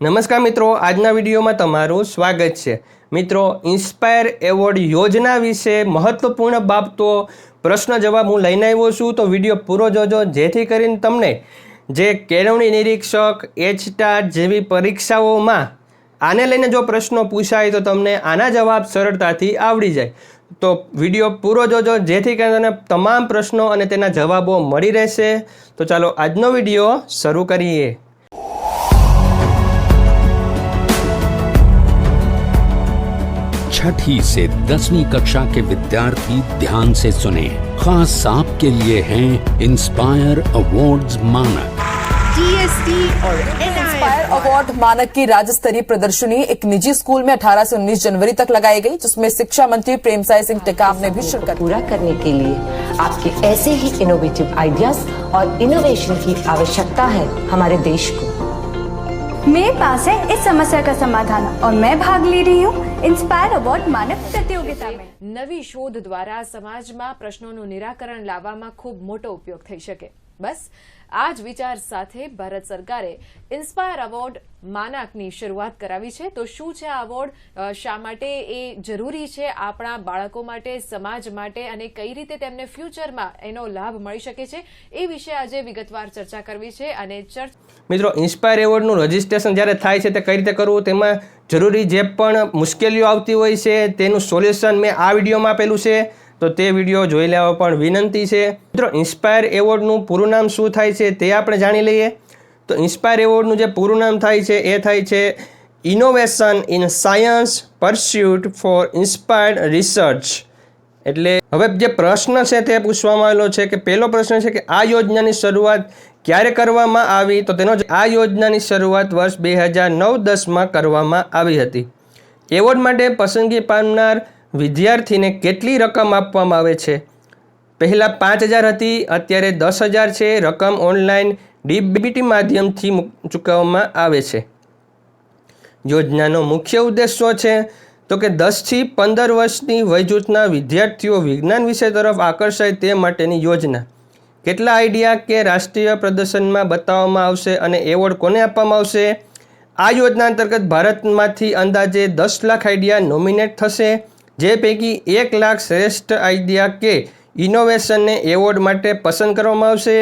નમસ્કાર મિત્રો, આજના વિડીયોમાં તમારું સ્વાગત છે. મિત્રો, ઇન્સ્પાયર એવોર્ડ યોજના વિશે મહત્વપૂર્ણ બાબતો, પ્રશ્ન જવાબ હું લઈને આવ્યો છું, તો વીડિયો પૂરો જોજો, જેથી કરીને તમને જે કેળવણી નિરીક્ષક એચટાર જેવી પરીક્ષાઓમાં આને લઈને જો પ્રશ્નો પૂછાય, તો તમને આના જવાબ સરળતાથી આવડી જાય. તો વીડિયો પૂરો જોજો, જેથી કરીને તમને તમામ પ્રશ્નો અને તેના જવાબો મળી રહેશે. તો ચાલો આજનો વીડિયો શરૂ કરીએ. छठी से दसवीं कक्षा के विद्यार्थी ध्यान से सुने। खास आपके लिए हैं इंस्पायर अवार्ड्स मानक। जीएसटी और इंस्पायर अवार्ड मानक की राज्य स्तरीय प्रदर्शनी एक निजी स्कूल में 18 से 19 जनवरी तक लगाई गई जिसमें शिक्षा मंत्री प्रेमसाय सिंह टेकाम ने भी शिरकत पूरा करने के लिए आपके ऐसे ही इनोवेटिव आइडियाज़ और इनोवेशन की आवश्यकता है हमारे देश को। मेरे पास है इस समस्या का समाधान और मैं भाग ले रही हूँ इंस्पायर अवार्ड मानव प्रतियोगिता में નવી શોધ દ્વારા સમાજમાં પ્રશ્નોનું નિરાકરણ લાવવામાં ખૂબ મોટો ઉપયોગ થઈ શકે બસ આ જ વિચાર સાથે ભારત સરકારે ઇન્સ્પાયર અવોર્ડ માનાકની શરૂઆત કરાવી છે. તો શું છે આ અવોર્ડ શા માટે એ જરૂરી છે આપણા બાળકો માટે, સમાજ માટે અને કઈ રીતે તેમને ફ્યુચરમાં એનો લાભ મળી શકે છે? એ વિશે આજે વિગતવાર ચર્ચા કરવી છે અને ચર્ચા મિત્રો ઇન્સ્પાયર એવોર્ડનું રજિસ્ટ્રેશન જ્યારે થાય છે તે કઈ રીતે કરવું? તેમાં જરૂરી જે પણ મુશ્કેલીઓ આવતી હોય છે તેનું સોલ્યુશન મેં આ વિડીયોમાં આપેલું છે. તો તે વીડિયો જોઈ લેવા પણ વિનંતી છે. મિત્રો ઇન્સ્પાયર એવોર્ડનું પૂરું નામ શું થાય છે તે આપણે જાણી લઈએ. તો ઇન્સ્પાયર એવોર્ડનું જે પૂરું નામ થાય છે એ થાય છે innovation in science pursuit for inspired research એટલે હવે જે પ્રશ્ન છે તે પૂછવામાં આવેલો છે કે પહેલો પ્રશ્ન છે કે આ યોજનાની શરૂઆત ક્યારે કરવામાં આવી? તો તેનો આ યોજનાની શરૂઆત વર્ષ બે હજાર નવ દસમાં કરવામાં આવી હતી. એવોર્ડ માટે પસંદગી પામનાર વિદ્યાર્થીને કેટલી રકમ આપવામાં આવે છે? પહેલાં પાંચ હજાર હતી, અત્યારે દસ હજાર છે. રકમ ઓનલાઈન ડીબીટી માધ્યમથી ચૂકવવામાં આવે છે. યોજનાનો મુખ્ય ઉદ્દેશ શું છે? તો કે દસથી પંદર વર્ષની વયજૂથના વિદ્યાર્થીઓ વિજ્ઞાન વિષય તરફ આકર્ષાય તે માટેની યોજના. કેટલા આઈડિયા કે રાષ્ટ્રીય પ્રદર્શનમાં બતાવવામાં આવશે અને એવોર્ડ કોને આપવામાં આવશે? આ યોજના અંતર્ગત ભારતમાંથી અંદાજે દસ લાખ આઈડિયા નોમિનેટ થશે. જે પૈકી એક લાખ શ્રેષ્ઠ આઈડિયા કે ઇનોવેશનને એવોર્ડ માટે પસંદ કરવામાં આવશે.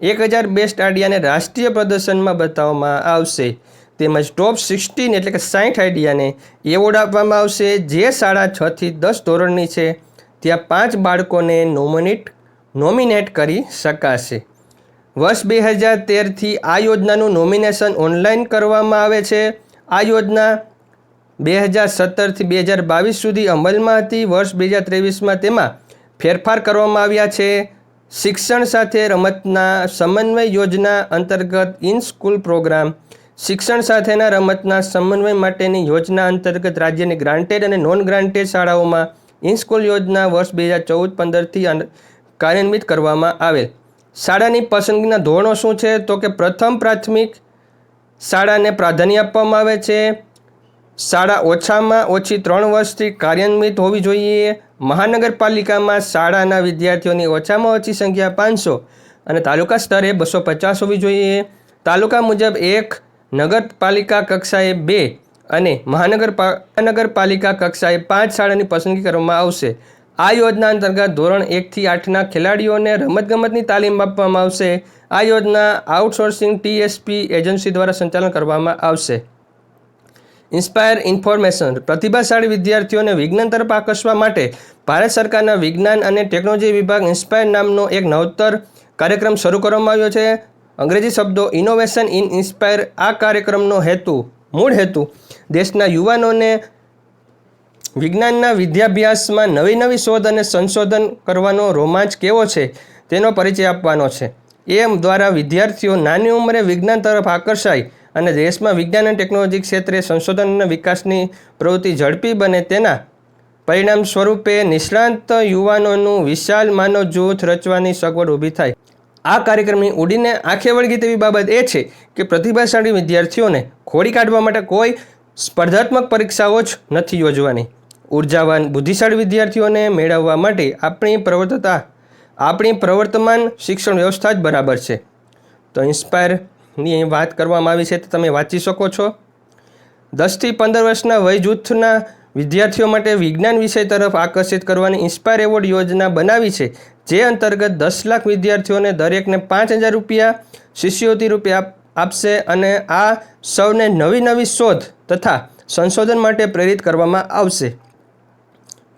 એક હજાર બેસ્ટ આઈડિયાને રાષ્ટ્રીય પ્રદર્શનમાં બતાવવામાં આવશે. તેમજ ટોપ સિક્સટીન એટલે કે સાઠ આઈડિયાને એવોર્ડ આપવામાં આવશે, જે શાળા છથી દસ ધોરણની છે. ત્યાં પાંચ બાળકોને નોમિનેટ નોમિનેટ કરી શકાશે. વર્ષ બે હજાર તેરથી આ યોજનાનું નોમિનેશન ઓનલાઈન કરવામાં આવે છે. આ યોજના બે હજાર સત્તરથી બે હજાર બાવીસ સુધી અમલમાં હતી. વર્ષ બે હજાર ત્રેવીસમાં તેમાં ફેરફાર કરવામાં આવ્યા છે. શિક્ષણ સાથે રમતના સમન્વય યોજના અંતર્ગત ઇન સ્કૂલ પ્રોગ્રામ, શિક્ષણ સાથેના રમતના સમન્વય માટેની યોજના અંતર્ગત રાજ્યની ગ્રાન્ટેડ અને નોન ગ્રાન્ટેડ શાળાઓમાં ઇન સ્કૂલ યોજના વર્ષ બે હજાર ચૌદ પંદરથી કાર્યાન્વિત કરવામાં આવેલ. શાળાની પસંદગીના ધોરણો શું છે? તો કે પ્રથમ પ્રાથમિક શાળાને પ્રાધાન્ય આપવામાં આવે છે. શાળા ઓછામાં ઓછી ત્રણ વર્ષથી કાર્યાન્વિત હોવી જોઈએ. મહાનગરપાલિકામાં શાળાના વિદ્યાર્થીઓની ઓછામાં ઓછી સંખ્યા પાંચસો અને તાલુકા સ્તરે બસો પચાસ હોવી જોઈએ. તાલુકા મુજબ એક, નગરપાલિકા કક્ષાએ બે અને મહાનગર મહાનગરપાલિકા કક્ષાએ પાંચ શાળાની પસંદગી કરવામાં આવશે. આ યોજના અંતર્ગત ધોરણ એકથી આઠના ખેલાડીઓને રમતગમતની તાલીમ આપવામાં આવશે. આ યોજના આઉટસોર્સિંગ ટીએસપી એજન્સી દ્વારા સંચાલન કરવામાં આવશે. ઇન્સ્પાયર ઇન્ફોર્મેશન પ્રતિભાશાળી વિદ્યાર્થીઓને વિજ્ઞાન તરફ આકર્ષવા માટે ભારત સરકારના વિજ્ઞાન અને ટેકનોલોજી વિભાગ ઇન્સ્પાયર નામનો એક નવતર કાર્યક્રમ શરૂ કરવામાં આવ્યો છે. અંગ્રેજી શબ્દો ઇનોવેશન ઇન ઇન્સ્પાયર આ કાર્યક્રમનો હેતુ, મૂળ હેતુ, દેશના યુવાનોને વિજ્ઞાનના વિદ્યાભ્યાસમાં નવી નવી શોધ અને સંશોધન કરવાનો રોમાંચ કેવો છે તેનો પરિચય આપવાનો છે. એમ દ્વારા વિદ્યાર્થીઓ નાની ઉંમરે વિજ્ઞાન તરફ આકર્ષાય અને દેશમાં વિજ્ઞાન અને ટેકનોલોજી ક્ષેત્રે સંશોધન અને વિકાસની પ્રવૃત્તિ ઝડપી બને તેના પરિણામ સ્વરૂપે નિષ્ણાંત યુવાનોનું વિશાલ માનવ જૂથ રચવાની સગવડ ઊભી થાય. આ કાર્યક્રમની ઉડીને આંખે વળગી તેવી બાબત એ છે કે પ્રતિભાશાળી વિદ્યાર્થીઓને ખોડી કાઢવા માટે કોઈ સ્પર્ધાત્મક પરીક્ષાઓ જ નથી યોજવાની. ઉર્જાવાન, બુદ્ધિશાળી વિદ્યાર્થીઓને મેળવવા માટે આપણી પ્રવર્તતા, આપણી પ્રવર્તમાન શિક્ષણ વ્યવસ્થા જ બરાબર છે. તો ઇન્સ્પાયરની અહીં વાત કરવામાં આવી છે તો તમે વાંચી શકો છો. દસથી પંદર વર્ષના વય જૂથના વિદ્યાર્થીઓ માટે વિજ્ઞાન વિષય તરફ આકર્ષિત કરવાની ઇન્સ્પાયર એવોર્ડ યોજના બનાવી છે, જે અંતર્ગત દસ લાખ વિદ્યાર્થીઓને દરેકને પાંચ હજાર રૂપિયા શિષ્યવૃત્તિ રૂપિયા આપશે અને આ સૌને નવી નવી શોધ તથા સંશોધન માટે પ્રેરિત કરવામાં આવશે.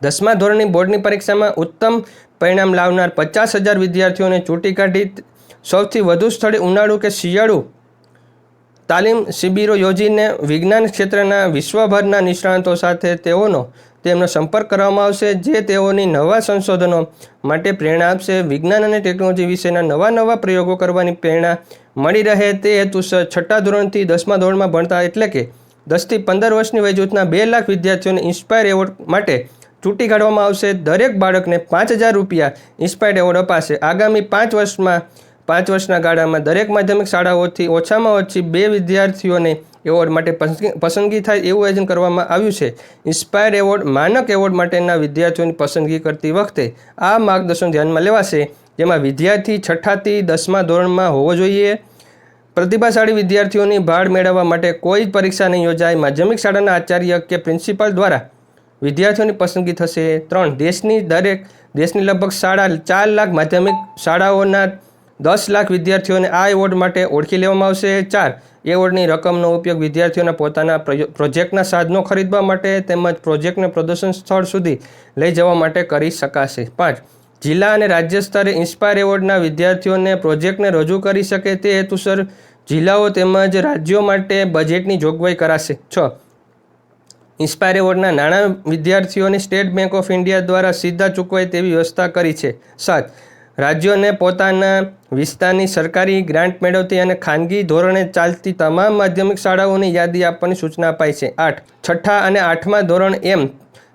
દસમા ધોરણની બોર્ડની પરીક્ષામાં ઉત્તમ પરિણામ લાવનાર પચાસ હજાર વિદ્યાર્થીઓને ચૂંટી કાઢી સૌથી વધુ સ્થળે ઉનાળુ કે શિયાળુ? તાલીમ શિબિરો યોજીને વિજ્ઞાન ક્ષેત્રના વિશ્વભરના નિષ્ણાંતો સાથે તેઓનો તેમનો સંપર્ક કરવામાં આવશે, જે તેઓની નવા સંશોધનો માટે પ્રેરણા આપશે. વિજ્ઞાન અને ટેકનોલોજી વિશેના નવા નવા પ્રયોગો કરવાની પ્રેરણા મળી રહે તે હેતુસર છઠ્ઠા ધોરણથી દસમા ધોરણમાં ભણતા એટલે કે દસથી પંદર વર્ષની વયજૂથના બે લાખ વિદ્યાર્થીઓને ઇન્સ્પાયર એવોર્ડ માટે ચૂંટી કાઢવામાં આવશે. દરેક બાળકને પાંચ હજાર રૂપિયા ઇન્સ્પાયર્ડ એવોર્ડ અપાશે. આગામી પાંચ વર્ષમાં પાંચ વર્ષના ગાળામાં દરેક માધ્યમિક શાળાઓથી ઓછામાં ઓછી બે વિદ્યાર્થીઓને એવોર્ડ માટે પસંદગી- થાય એવું આયોજન કરવામાં આવ્યું છે. ઇન્સ્પાયર એવોર્ડ માનક એવોર્ડ માટેના વિદ્યાર્થીઓની પસંદગી કરતી વખતે આ માર્ગદર્શન ધ્યાનમાં લેવાશે. જેમાં વિદ્યાર્થી છઠ્ઠાથી દસમા ધોરણમાં હોવો જોઈએ. પ્રતિભાશાળી વિદ્યાર્થીઓની ભાળ મેળવવા માટે કોઈ જ પરીક્ષા નહીં યોજાય. માધ્યમિક શાળાના આચાર્ય કે પ્રિન્સિપાલ દ્વારા વિદ્યાર્થીઓની પસંદગી થશે. ત્રણ, દેશની દરેક, દેશની લગભગ સાડા ચાર લાખ માધ્યમિક શાળાઓના દસ લાખ વિદ્યાર્થીઓને આ એવોર્ડ માટે ઓળખી લેવામાં આવશે. ચાર એવોર્ડની રકમનો ઉપયોગ વિદ્યાર્થીઓના પોતાના પ્રોજેક્ટના સાધનો ખરીદવા માટે તેમજ પ્રોજેક્ટને પ્રદર્શન સ્થળ સુધી લઈ જવા માટે કરી શકાશે. પાંચ, જિલ્લા અને રાજ્ય સ્તરે ઇન્સ્પાયર એવોર્ડના વિદ્યાર્થીઓને પ્રોજેક્ટને રજૂ કરી શકે તે હેતુસર જિલ્લાઓ તેમજ રાજ્યો માટે બજેટની જોગવાઈ કરાશે. છ, ઇન્સ્પાયર એવોર્ડના નાણાં વિદ્યાર્થીઓને સ્ટેટ બેંક ઓફ ઇન્ડિયા દ્વારા સીધા ચૂકવાય તેવી વ્યવસ્થા કરી છે. સાત રાજ્યોને પોતાના વિસ્તારની સરકારી ગ્રાન્ટ મેળવતી અને ખાનગી ધોરણે ચાલતી તમામ માધ્યમિક શાળાઓની યાદી આપવાની સૂચના અપાઈ છે. આઠ, છઠ્ઠા અને આઠમા ધોરણ એમ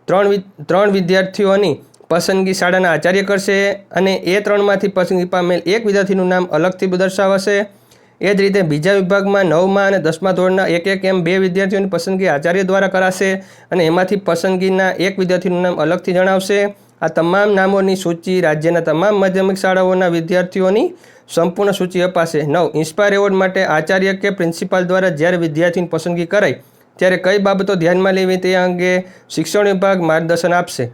ત્રણ ત્રણ વિદ્યાર્થીઓની પસંદગી શાળાના આચાર્ય કરશે અને એ ત્રણમાંથી પસંદગી પામેલ એક વિદ્યાર્થીનું નામ અલગથી દર્શાવાશે. એ જ રીતે બીજા વિભાગમાં નવમા અને દસમા ધોરણના એક એક એમ બે વિદ્યાર્થીઓની પસંદગી આચાર્ય દ્વારા કરાશે અને એમાંથી પસંદગીના એક વિદ્યાર્થીનું નામ અલગથી જણાવશે. આ તમામ નામોની સૂચિ રાજ્યના તમામ માધ્યમિક શાળાઓના વિદ્યાર્થીઓની સંપૂર્ણ સૂચિ અપાશે. નવ, ઇન્સ્પાયર એવોર્ડ માટે આચાર્ય કે પ્રિન્સિપાલ દ્વારા જ્યારે વિદ્યાર્થીની પસંદગી કરાય ત્યારે કઈ બાબતો ધ્યાનમાં લેવી તે અંગે શિક્ષણ વિભાગ માર્ગદર્શન આપશે.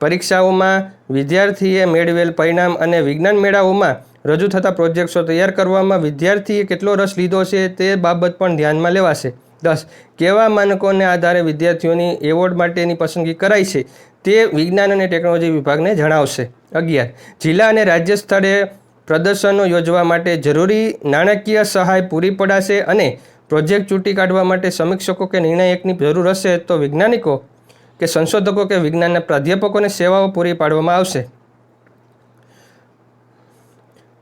પરીક્ષાઓમાં વિદ્યાર્થીએ મેળવેલ પરિણામ અને વિજ્ઞાન મેળાઓમાં રજૂ થતા પ્રોજેક્ટ્સો તૈયાર કરવામાં વિદ્યાર્થીએ કેટલો રસ લીધો છે તે બાબત પણ ધ્યાનમાં લેવાશે. દસ કેવા માનકોને આધારે વિદ્યાર્થીઓની એવોર્ડ માટેની પસંદગી કરાઈ છે તે વિજ્ઞાન અને ટેકનોલોજી વિભાગને જણાવશે. અગિયાર, જિલ્લા અને રાજ્ય સ્તરે પ્રદર્શનો યોજવા માટે જરૂરી નાણાકીય સહાય પૂરી પડાશે અને પ્રોજેક્ટ ચૂંટી કાઢવા માટે સમીક્ષકો કે નિર્ણાયકની જરૂર હશે તો વૈજ્ઞાનિકો કે સંશોધકો કે વિજ્ઞાનના પ્રાધ્યાપકોને સેવાઓ પૂરી પાડવામાં આવશે.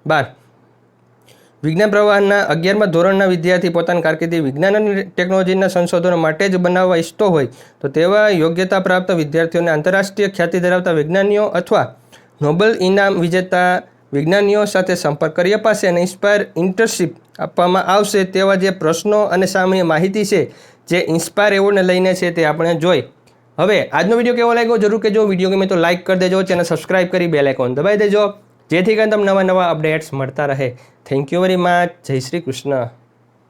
બાર વિજ્ઞાન પ્રવાહના અગિયારમા ધોરણના વિદ્યાર્થી પોતાની કારકિર્દી વિજ્ઞાન અને ટેકનોલોજીના સંશોધનો માટે જ બનાવવા ઈચ્છતો હોય, તો તેવા યોગ્યતા પ્રાપ્ત વિદ્યાર્થીઓને આંતરરાષ્ટ્રીય ખ્યાતિ ધરાવતા વિજ્ઞાનીઓ અથવા નોબેલ ઇનામ વિજેતા વિજ્ઞાનીઓ સાથે સંપર્ક કરી અપાશે અને ઇન્સ્પાયર ઇન્ટર્નશીપ આપવામાં આવશે તેવા જે પ્રશ્નો અને સામાન્ય માહિતી છે, જે ઇન્સ્પાયર એવોર્ડને લઈને છે તે આપણે જોઈ. હવે, આજનો વીડિયો કેવો લાગ્યો? જરૂર કે જો વીડિયો ગમે તો લાઇક કરી દેજો. ચેનલ સબસ્ક્રાઇબ કરી બેલ આઇકોન દબાવી દેજો. જેથી કરીને તમને નવા નવા અપડેટ્સ મળતા રહે. થેન્ક યુ વેરી મચ જય શ્રી કૃષ્ણ.